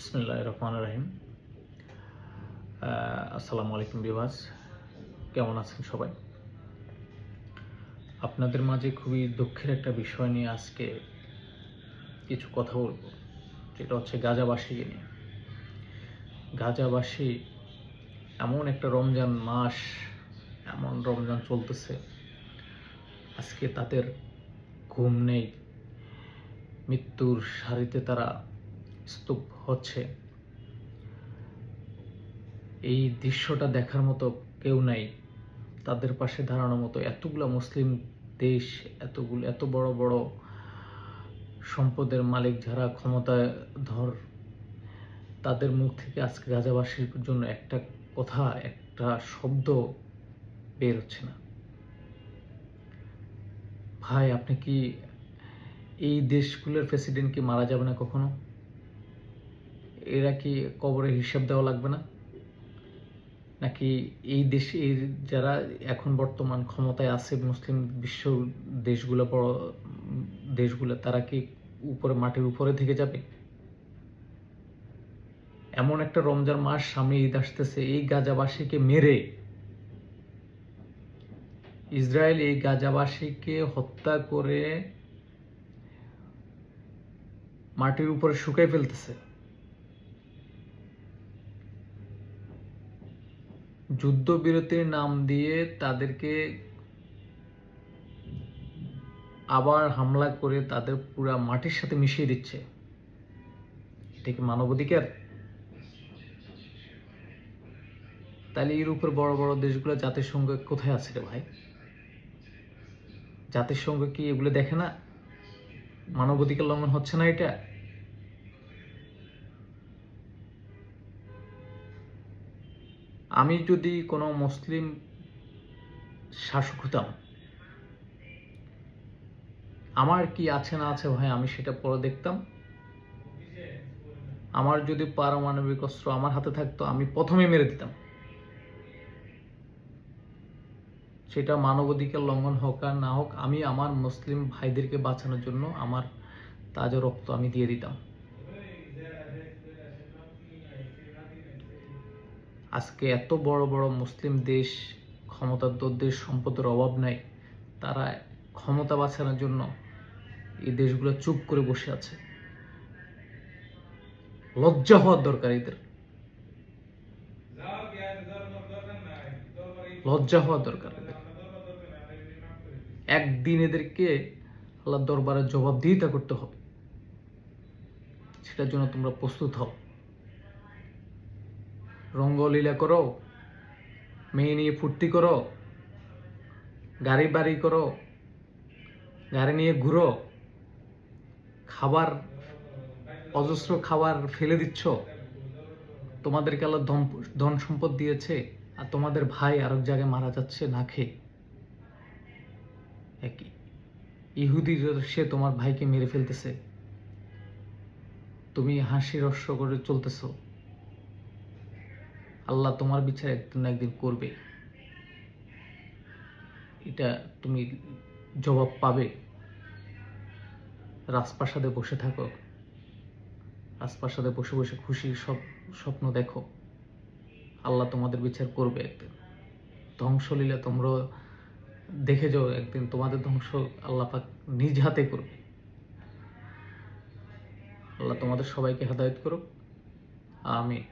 বিসমিল্লাহ রহমান রাহিম। আসসালামু আলাইকুম বিভাস কেমন আছেন সবাই? আপনাদের মাঝে খুবই দুঃখের একটা বিষয় নিয়ে আজকে কিছু কথা বলব। যেটা হচ্ছে গাজাবাসীকে নিয়ে। গাজাবাসী এমন একটা রমজান মাস, এমন রমজান চলতেছে। আজকে তাদের ঘুম নেই। মৃত্যুর সারিতে তারা স্তূপ হচ্ছে। এই দৃশ্যটা দেখার মতো কেউ নাই। তাদের পাশে দাঁড়ানোর মতো এতগুলো মুসলিম দেশ, এতগুলো, এত বড় বড় সম্পদের মালিক যারা ক্ষমতায় ধর, তাদের মুখ থেকে আজকে গাজাবাসীর জন্য একটা কথা, একটা শব্দ বের হচ্ছে না। ভাই, আপনি কি এই দেশগুলোর প্রেসিডেন্ট কি মারা যাবে না কখনো? এরা কি কবরের হিসাব দেওয়া লাগবে না? নাকি এই দেশে যারা এখন বর্তমান ক্ষমতায় আছে মুসলিম বিশ্ব দেশগুলো বড় দেশগুলো, তারা কি উপরে, মাটির উপরে থেকে যাবে? এমন একটা রমজান মাস সামনে ঈদ আসতেছে, এই গাজাবাসীকে মেরে। ইসরায়েল এই গাজাবাসীকে হত্যা করে মাটির উপরে শুকাই ফেলতেছে। যুদ্ধবিরতির নাম দিয়ে তাদেরকে আবার হামলা করে তাদের পুরা মাটির সাথে মিশিয়ে দিচ্ছে। এটা কি মানবাধিকার? তাহলে উপর বড় বড় দেশগুলো জাতিসংঘ কোথায় আছে রে ভাই? জাতিসংঘ কি এগুলো দেখে না? মানবাধিকার লঙ্ঘন হচ্ছে না এটা? আমি যদি কোনো মুসলিম শাসক হতাম, আমার কি আছে না আছে ভাই আমি সেটা পরে দেখতাম? আমার যদি পারমাণবিক অস্ত্র আমার হাতে থাকতো, আমি প্রথমে মেরে দিতাম। সেটা মানবাধিকার লঙ্ঘন হোক আর না হোক, আমি আমার মুসলিম ভাইদেরকে বাঁচানোর জন্য আমার তাজা রক্ত আমি দিয়ে দিতাম। আজকে এত বড় বড় মুসলিম দেশ ক্ষমতাধর দেশ সম্পদের অভাব নাই, তারা ক্ষমতা বাঁচানোর জন্য এই দেশগুলো চুপ করে বসে আছে। লজ্জা হওয়ার দরকার এদের। লজ্জা হওয়ার দরকার এদের। একদিন এদেরকে আল্লাহ দরবারে জবাবদিহিতা করতে হবে। সেটার জন্য তোমরা প্রস্তুত হও। রঙ্গলীলা করো মেয়ে নিয়ে ফুর্তি করো, গাড়ি বাড়ি করো, গাড়ি নিয়ে ঘুরো, খাবার, অজস্র খাবার ফেলে দিচ্ছ। তোমাদেরকে আল্লাহ ধন ধন সম্পদ দিয়েছে আর তোমাদের ভাই আরেক জায়গায় মারা যাচ্ছে না খেয়ে। একই। ইহুদি সে তোমার ভাইকে মেরে ফেলতেছে। তুমি হাসি রস্য করে চলতেছো। আল্লাহ তোমার বিচার একদিন না একদিন করবে। এটা তুমি জবাব পাবে। রাজপ্রাসাদে বসে থাকো। রাজপ্রাসাদে বসে বসে খুশি সব স্বপ্ন দেখো। আল্লাহ তোমাদের বিচার করবে একদিন। ধ্বংসলীলা তোমরা দেখে যাও একদিন। তোমাদের ধ্বংস আল্লাহ নিজ হাতে করবে। আল্লাহ তোমাদের সবাইকে হেদায়ত করুক। আমি